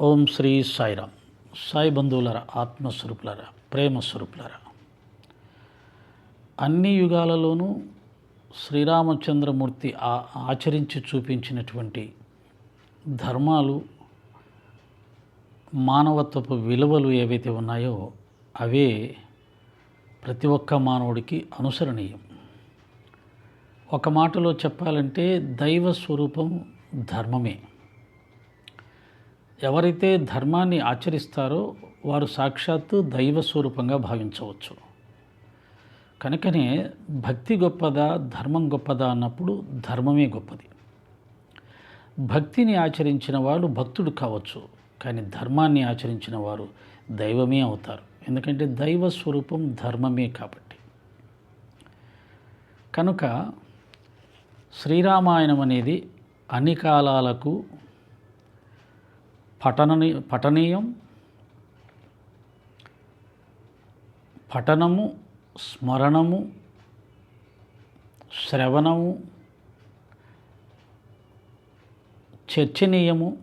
ఓం శ్రీ సాయిరామ్. సాయి బంధువులరా ఆత్మస్వరూపులరా ప్రేమ స్వరూపులరా అన్ని యుగాలలోనూ శ్రీరామచంద్రమూర్తి ఆ- ఆచరించి చూపించినటువంటి ధర్మాలు మానవత్వపు విలువలు ఏవైతే ఉన్నాయో అవే ప్రతి ఒక్క మానవుడికి అనుసరణీయం. ఒక మాటలో చెప్పాలంటే దైవ స్వరూపం ధర్మమే. ఎవరైతే ధర్మాన్ని ఆచరిస్తారో వారు సాక్షాత్తు దైవ స్వరూపంగా భావించవచ్చు. కనుకనే భక్తి గొప్పదా ధర్మం గొప్పదా అన్నప్పుడు ధర్మమే గొప్పది. భక్తిని ఆచరించిన వాళ్ళు భక్తుడు కావచ్చు కానీ ధర్మాన్ని ఆచరించిన వారు దైవమే అవుతారు. ఎందుకంటే దైవ స్వరూపం ధర్మమే కాబట్టి. కనుక శ్రీరామాయణం అనేది అన్ని కాలాలకు పఠనని పఠనీయం పఠనము స్మరణము శ్రవణము చర్చనీయము.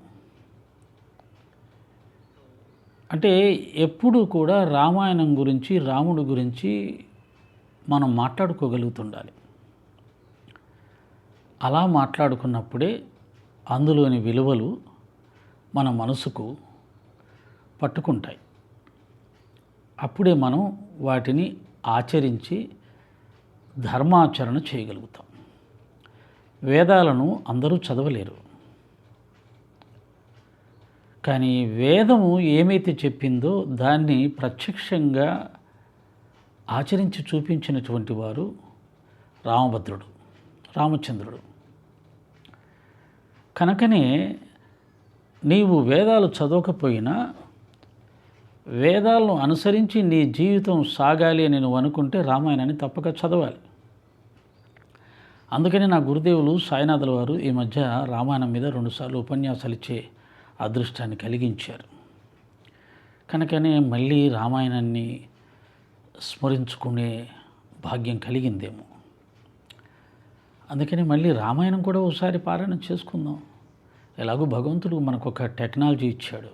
అంటే ఎప్పుడు కూడా రామాయణం గురించి రాముడు గురించి మనం మాట్లాడుకోగలుగుతుండాలి. అలా మాట్లాడుకున్నప్పుడే అందులోని విలువలు మన మనసుకు పట్టుకుంటాయి. అప్పుడే మనం వాటిని ఆచరించి ధర్మాచరణ చేయగలుగుతాం. వేదాలను అందరూ చదవలేరు. కానీ వేదము ఏమైతే చెప్పిందో దాన్ని ప్రత్యక్షంగా ఆచరించి చూపించినటువంటి వారు రామభద్రుడు రామచంద్రుడు. కనుకనే నీవు వేదాలు చదవకపోయినా వేదాలను అనుసరించి నీ జీవితం సాగాలి అని నువ్వు అనుకుంటే రామాయణాన్ని తప్పక చదవాలి. అందుకని నా గురుదేవులు సాయినాథుల వారు ఈ మధ్య రామాయణం మీద రెండుసార్లు ఉపన్యాసాలు ఇచ్చే అదృష్టాన్ని కలిగించారు. కనుకనే మళ్ళీ రామాయణాన్ని స్మరించుకునే భాగ్యం కలిగిందేమో. అందుకని మళ్ళీ రామాయణం కూడా ఒకసారి పారాయణం చేసుకుందాం. ఎలాగో భగవంతుడు మనకు ఒక టెక్నాలజీ ఇచ్చాడు.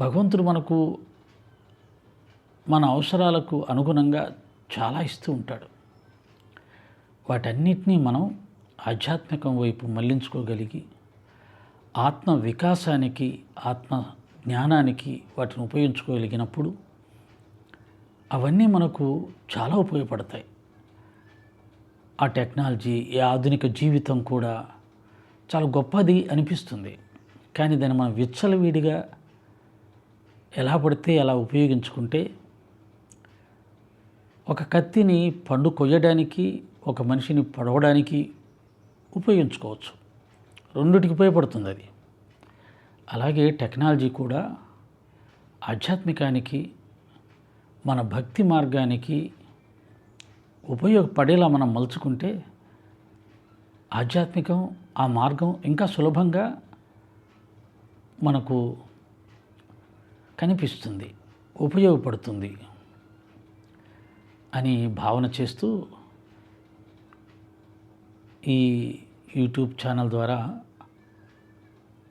భగవంతుడు మనకు మన అవసరాలకు అనుగుణంగా చాలా ఇస్తూ ఉంటాడు. వాటన్నిటినీ మనం ఆధ్యాత్మికం వైపు మళ్ళించుకోగలిగి ఆత్మ వికాసానికి ఆత్మ జ్ఞానానికి వాటిని ఉపయోగించుకోగలిగినప్పుడు అవన్నీ మనకు చాలా ఉపయోగపడతాయి. ఆ టెక్నాలజీ ఈ ఆధునిక జీవితం కూడా చాలా గొప్పది అనిపిస్తుంది. కానీ దాన్ని మనం విచ్చలవిడిగా ఎలా పడితే అలా ఉపయోగించుకుంటే ఒక కత్తిని పండు కొయ్యడానికి ఒక మనిషిని పడవడానికి ఉపయోగించుకోవచ్చు. రెండిటికి ఉపయోగపడుతుంది అది. అలాగే టెక్నాలజీ కూడా ఆధ్యాత్మికానికి మన భక్తి మార్గానికి ఉపయోగపడేలా మనం మలుచుకుంటే ఆధ్యాత్మికం ఆ మార్గం ఇంకా సులభంగా మనకు కనిపిస్తుంది ఉపయోగపడుతుంది అని భావన చేస్తూ ఈ యూట్యూబ్ ఛానల్ ద్వారా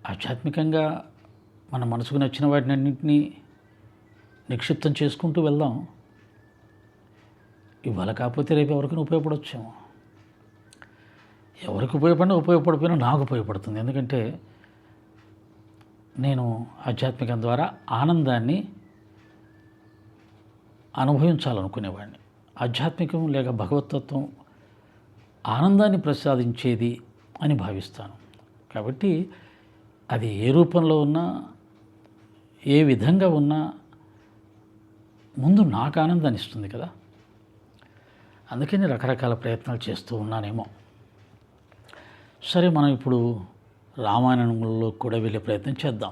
ఆధ్యాత్మికంగా మన మనసుకు నచ్చిన వాటినన్నింటినీ నిక్షిప్తం చేసుకుంటూ వెళ్దాం. ఇవాళ కాకపోతే రేపు ఎవరికైనా ఉపయోగపడొచ్చేమో. ఎవరికి ఉపయోగపడినా ఉపయోగపడిపోయినా నాకు ఉపయోగపడుతుంది. ఎందుకంటే నేను ఆధ్యాత్మికం ద్వారా ఆనందాన్ని అనుభవించాలనుకునేవాడిని. ఆధ్యాత్మికం లేక భగవతత్వం ఆనందాన్ని ప్రసాదించేది అని భావిస్తాను. కాబట్టి అది ఏ రూపంలో ఉన్నా ఏ విధంగా ఉన్నా ముందు నాకు ఆనందాన్ని ఇస్తుంది కదా. అందుకని రకరకాల ప్రయత్నాలు చేస్తూ ఉన్నానేమో. సరే మనం ఇప్పుడు రామాయణంలో కూడా వెళ్ళే ప్రయత్నం చేద్దాం.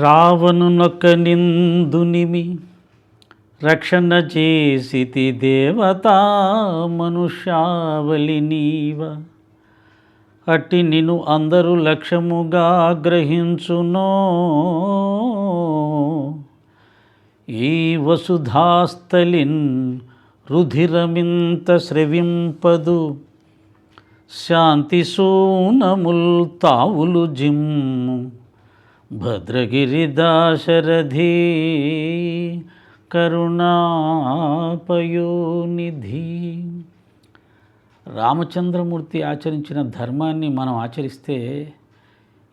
రావణునొక్క నిందునిమి రక్షణ చేసితి దేవత మనుష్యావలి నీవ. అట్టి నిన్ను అందరూ లక్ష్యముగా గ్రహించునో. ఈ వసుధాస్థలిన్ రుధిరమింత శ్రవింపదు. శాంతి సూనముల్ తావులు జిమ్ము. భద్రగిరి దాశరథి కరుణాపయోనిధి. రామచంద్రమూర్తి ఆచరించిన ధర్మాన్ని మనం ఆచరిస్తే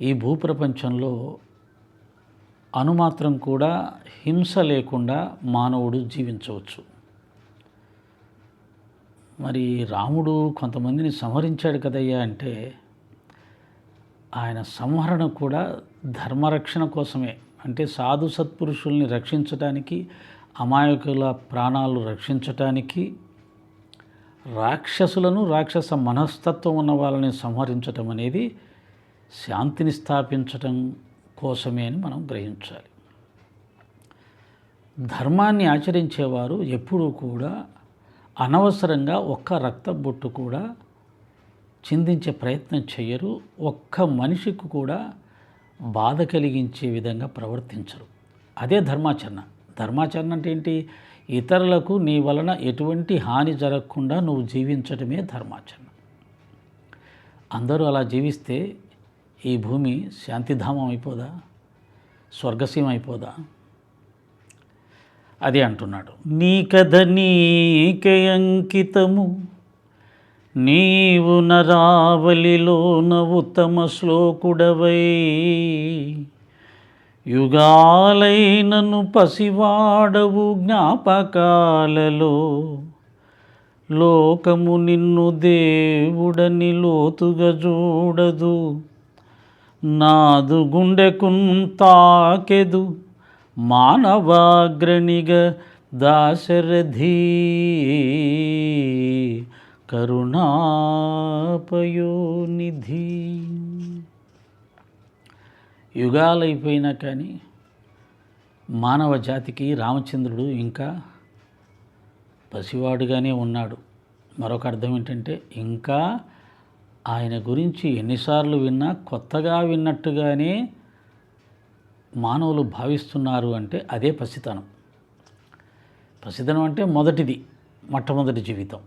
ఈ భూప్రపంచంలో అనుమాత్రం కూడా హింస లేకుండా మానవుడు జీవించవచ్చు. మరి రాముడు కొంతమందిని సంహరించాడు కదయ్యా అంటే ఆయన సంహరణ కూడా ధర్మరక్షణ కోసమే. అంటే సాధు సత్పురుషుల్ని రక్షించటానికి అమాయకుల ప్రాణాలు రక్షించటానికి రాక్షసులను రాక్షస మనస్తత్వం ఉన్న వాళ్ళని సంహరించటం అనేది శాంతిని స్థాపించటం కోసమే అని మనం గ్రహించాలి. ధర్మాన్ని ఆచరించేవారు ఎప్పుడూ కూడా అనవసరంగా ఒక్క రక్త బొట్టు కూడా చిందించే ప్రయత్నం చేయరు ఒక్క మనిషికి కూడా బాధ కలిగించే విధంగా ప్రవర్తించరు. అదే ధర్మాచరణ. ధర్మాచరణ అంటే ఏంటి? ఇతరులకు నీ వలన ఎటువంటి హాని జరగకుండా నువ్వు జీవించడమే ధర్మాచరణ. అందరూ అలా జీవిస్తే ఈ భూమి శాంతిధామం అయిపోదా? స్వర్గసీమ అయిపోదా? అది అంటున్నాడు. నీ కథ నీకే అంకితము. నీవు నరావలిలోన ఉత్తమ శ్లోకుడవై. యుగాలైనను పసివాడవు జ్ఞాపకాలలో. లోకము నిన్ను దేవుడని లోతుగా చూడదు. నాదు గుండెకున్ తాకెదు. మానవాగ్రణిగ దాశరథి కరుణాపయోనిధి. యుగాలైపోయినా కానీ మానవ జాతికి రామచంద్రుడు ఇంకా పసివాడుగానే ఉన్నాడు. మరొక అర్థం ఏంటంటే ఇంకా ఆయన గురించి ఎన్నిసార్లు విన్నా కొత్తగా విన్నట్టుగానే మానవులు భావిస్తున్నారు అంటే అదే పసితనం పసితనం అంటే మొదటిది మొట్టమొదటి జీవితం.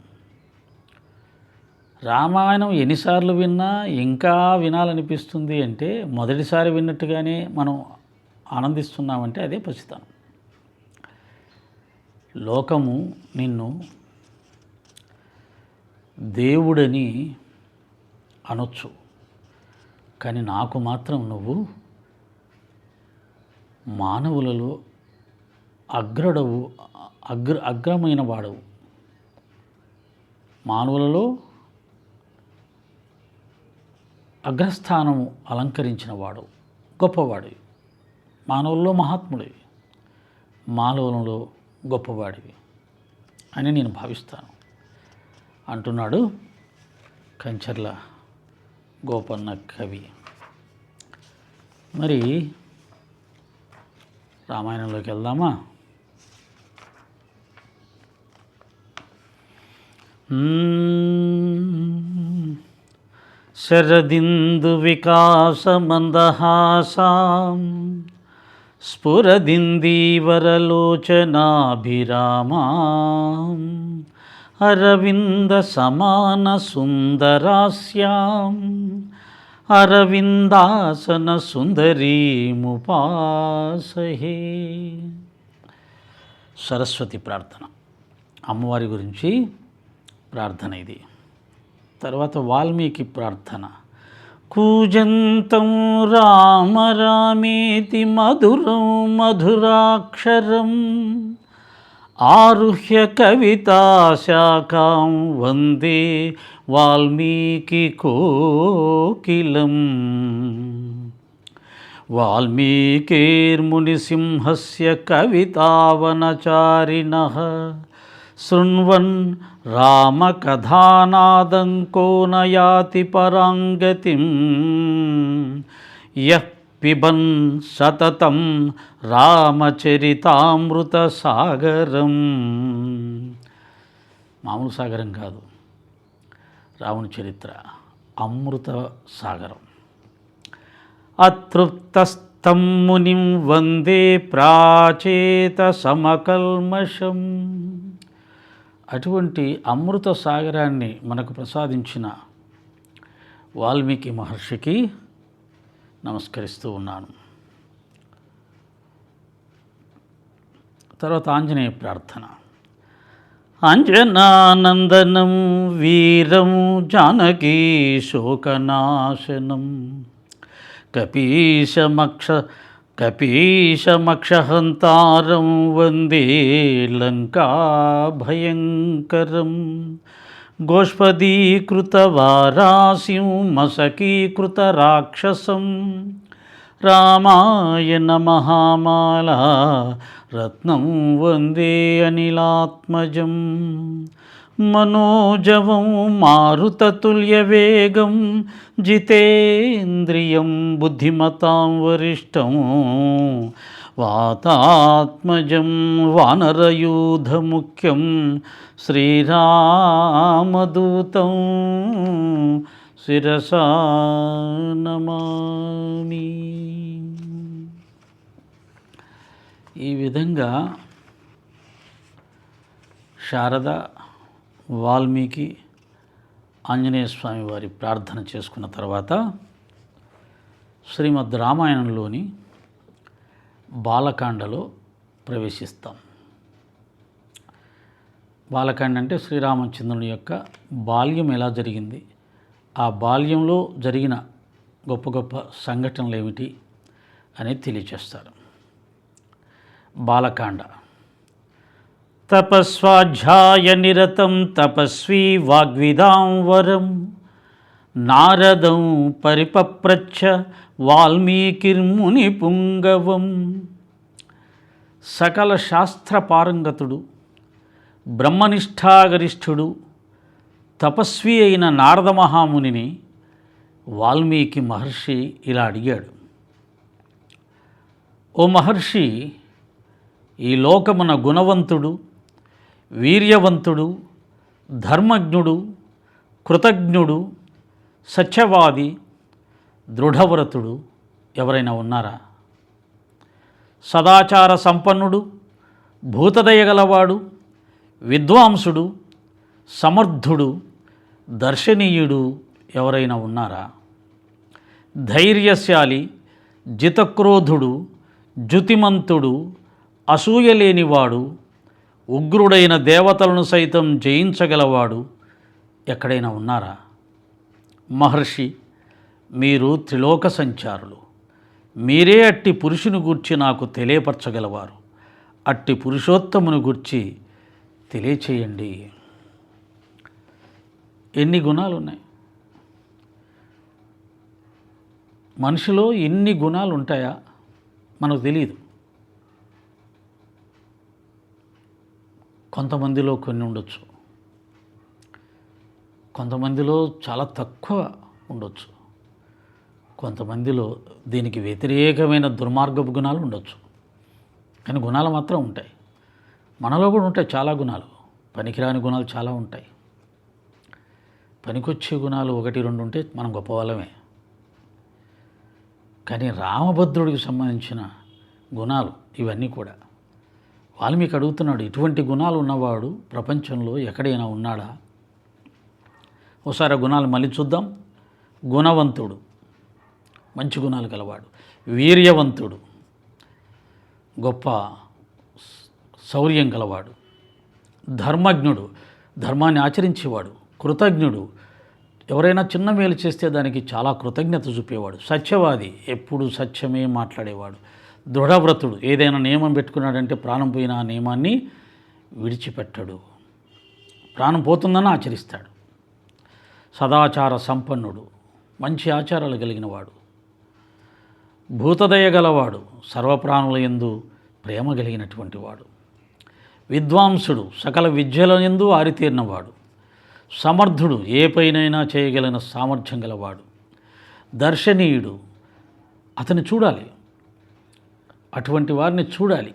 రామాయణం ఎన్నిసార్లు విన్నా ఇంకా వినాలనిపిస్తుంది అంటే మొదటిసారి విన్నట్టుగానే మనం ఆనందిస్తున్నామంటే అదే పసితనం లోకము నిన్ను దేవుడని అనొచ్చు. కానీ నాకు మాత్రం నువ్వు మానవులలో అగ్రడవు అగ్ర అగ్రమైన వాడవు. మానవులలో అగ్రస్థానము అలంకరించిన వాడు గొప్పవాడివి. మానవుల్లో మహాత్ముడివి. మానవులలో గొప్పవాడివి అని నేను భావిస్తాను. అంటున్నాడు కంచర్ల గోపన్న కవి. మరి రామాయణంలోకి వెళ్దామా? మ్మ్. శరదిందు వికాసమందహాసాం. స్ఫురదిందీవరలోచనాభిరామాం. అరవింద సమాన సుందరాస్యాం అరవిందాసన సుందరీముపాసహే సరస్వతి ప్రార్థన. అమ్మవారి గురించి ప్రార్థన ఇది. తర్వాత వాల్మీకి ప్రార్థన. కూజంతం రామ రామేతి మధురం మధురాక్షరం. ఆరుహ్య కవితాశాఖాం వందే వాల్మీకి కోకిలం. వాల్మీకేర్ముని సింహస్ కవితావనచారిణ. శృణ్వన్ రామకథానాదం కోనయాతి పరాంగతి. పరాంగతిం పిబన్ సతతం రామచరితామృత సాగరం మామూలు సాగరం కాదు. రాముని చరిత్ర అమృత సాగరం. అతృప్తస్థం మునిం వందే ప్రాచేత సమకల్మషం. అటువంటి అమృత సాగరాన్ని మనకు ప్రసాదించిన వాల్మీకి మహర్షికి నమస్కరిస్తూ ఉన్నాను. తర్వాత ఆంజనేయ ప్రార్థన. అంజనానందనం వీరం జానకీ శోకనాశనం. కపీశమక్ష కపీశమక్షహంతారం వందే లంకాభయంకరం గోష్పదీకృతవారాసిం మసకీకృతరాక్షసం రామాయ నమహామాల రత్నం వందే అనిలాత్మజం. మనోజవం మారుతతుల్యవేగం జితేంద్రియం బుద్ధిమతాం వరిష్టం. వాతాత్మజం వానరయూధముఖ్యం శ్రీరామదూతం. శిరసా నమామి. ఈ విధంగా శారద వాల్మీకి ఆంజనేయ స్వామి వారి ప్రార్థన చేసుకున్న తర్వాత శ్రీమద్ రామాయణంలోని బాలకాండలో ప్రవేశిస్తాం. బాలకాండ అంటే శ్రీరామచంద్రుని యొక్క బాల్యం ఎలా జరిగింది? ఆ బాల్యంలో జరిగిన గొప్ప గొప్ప సంఘటనలు ఏమిటి అనేది తెలియచేస్తారు. బాలకాండ. తపస్వాధ్యాయ నిరతం తపస్వి వాగ్విదాం వరం. నారదం పరిపప్రచ్ఛ వాల్మీకిర్ముని పుంగవం సకల శాస్త్ర పారంగతుడు బ్రహ్మనిష్టాగరిష్ఠుడు తపస్వి అయిన నారద మహామునిని వాల్మీకి మహర్షి ఇలా అడిగాడు. ఓ మహర్షి ఈ లోకమున గుణవంతుడు వీర్యవంతుడు ధర్మజ్ఞుడు కృతజ్ఞుడు సత్యవాది దృఢవ్రతుడు ఎవరైనా ఉన్నారా? సదాచార సంపన్నుడు భూతదయగలవాడు విద్వాంసుడు సమర్థుడు దర్శనీయుడు ఎవరైనా ఉన్నారా? ధైర్యశాలి జితక్రోధుడు జుతిమంతుడు అసూయ లేనివాడు ఉగ్రుడైన దేవతలను సైతం జయించగలవాడు ఎక్కడైనా ఉన్నారా? మహర్షి మీరు త్రిలోక సంచారులు. మీరే అట్టి పురుషుని గూర్చి నాకు తెలియపరచగలవారు. అట్టి పురుషోత్తముని గూర్చి తెలియచేయండి. ఎన్ని గుణాలు ఉన్నాయి మనిషిలో ఎన్ని గుణాలు ఉంటాయా మనకు తెలియదు కొంతమందిలో కొన్ని ఉండొచ్చు. కొంతమందిలో చాలా తక్కువ ఉండొచ్చు. కొంతమందిలో దీనికి వ్యతిరేకమైన దుర్మార్గపు గుణాలు ఉండొచ్చు. కానీ గుణాలు మాత్రం ఉంటాయి. మనలో కూడా ఉంటాయి చాలా గుణాలు. పనికిరాని గుణాలు చాలా ఉంటాయి. పనికొచ్చే గుణాలు ఒకటి రెండు ఉంటే మనం గొప్పవాళ్ళమే. కానీ రామభద్రుడికి సంబంధించిన గుణాలు ఇవన్నీ కూడా. వాల్మీకి అడుగుతున్నాడు ఇటువంటి గుణాలు ఉన్నవాడు ప్రపంచంలో ఎక్కడైనా ఉన్నాడా? ఒకసారి ఆ గుణాలు మళ్ళీ చూద్దాం. గుణవంతుడు మంచి గుణాలు గలవాడు. వీర్యవంతుడు గొప్ప శౌర్యం గలవాడు. ధర్మజ్ఞుడు ధర్మాన్ని ఆచరించేవాడు. కృతజ్ఞుడు. ఎవరైనా చిన్న మేలు చేస్తే దానికి చాలా కృతజ్ఞత చూపేవాడు. సత్యవాది ఎప్పుడు సత్యమే మాట్లాడేవాడు. దృఢవ్రతుడు. ఏదైనా నియమం పెట్టుకున్నాడంటే ప్రాణం పోయిన ఆ నియమాన్ని విడిచిపెట్టడు. ప్రాణం పోతుందని ఆచరిస్తాడు. సదాచార సంపన్నుడు. మంచి ఆచారాలు కలిగినవాడు. భూతదయ గలవాడు. సర్వప్రాణుల యందు ప్రేమ కలిగినటువంటి వాడు. విద్వాంసుడు. సకల విద్యల యందు ఆరితేరినవాడు. సమర్థుడు ఏ పైనైనా చేయగలిగిన సామర్థ్యం గలవాడు. దర్శనీయుడు అతన్ని చూడాలి. అటువంటి వారిని చూడాలి.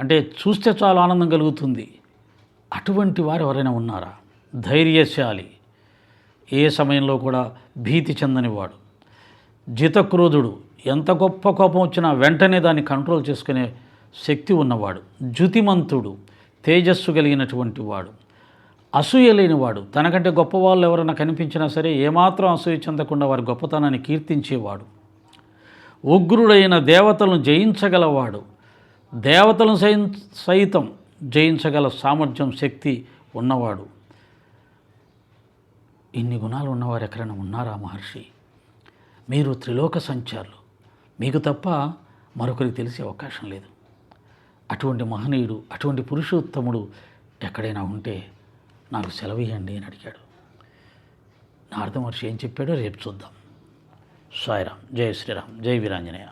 అంటే చూస్తే చాలా ఆనందం కలుగుతుంది. అటువంటి వారు ఎవరైనా ఉన్నారా? ధైర్యశాలి. ఏ సమయంలో కూడా భీతి చెందనివాడు. జితక్రోధుడు ఎంత గొప్ప కోపం వచ్చినా వెంటనే దాన్ని కంట్రోల్ చేసుకునే శక్తి ఉన్నవాడు. జ్యుతిమంతుడు తేజస్సు కలిగినటువంటి వాడు. అసూయ లేనివాడు. తనకంటే గొప్పవాళ్ళు ఎవరైనా కనిపించినా సరే ఏమాత్రం అసూయ చెందకుండా వారి గొప్పతనాన్ని కీర్తించేవాడు. ఉగ్రుడైన దేవతలను జయించగలవాడు. దేవతలను సై- సైతం జయించగల సామర్థ్యం శక్తి ఉన్నవాడు. ఇన్ని గుణాలు ఉన్నవారు ఎక్కడైనా ఉన్నారా మహర్షి? మీరు త్రిలోక సంచారులు. మీకు తప్ప మరొకరికి తెలిసే అవకాశం లేదు. అటువంటి మహనీయుడు అటువంటి పురుషోత్తముడు ఎక్కడైనా ఉంటే నాకు సెలవు ఇవ్వండి అని అడిగాడు. నారద మహర్షి ఏం చెప్పాడో రేపు చూద్దాం. సాయిరామ్ జై శ్రీరామ్ జై వీరాంజనేయ.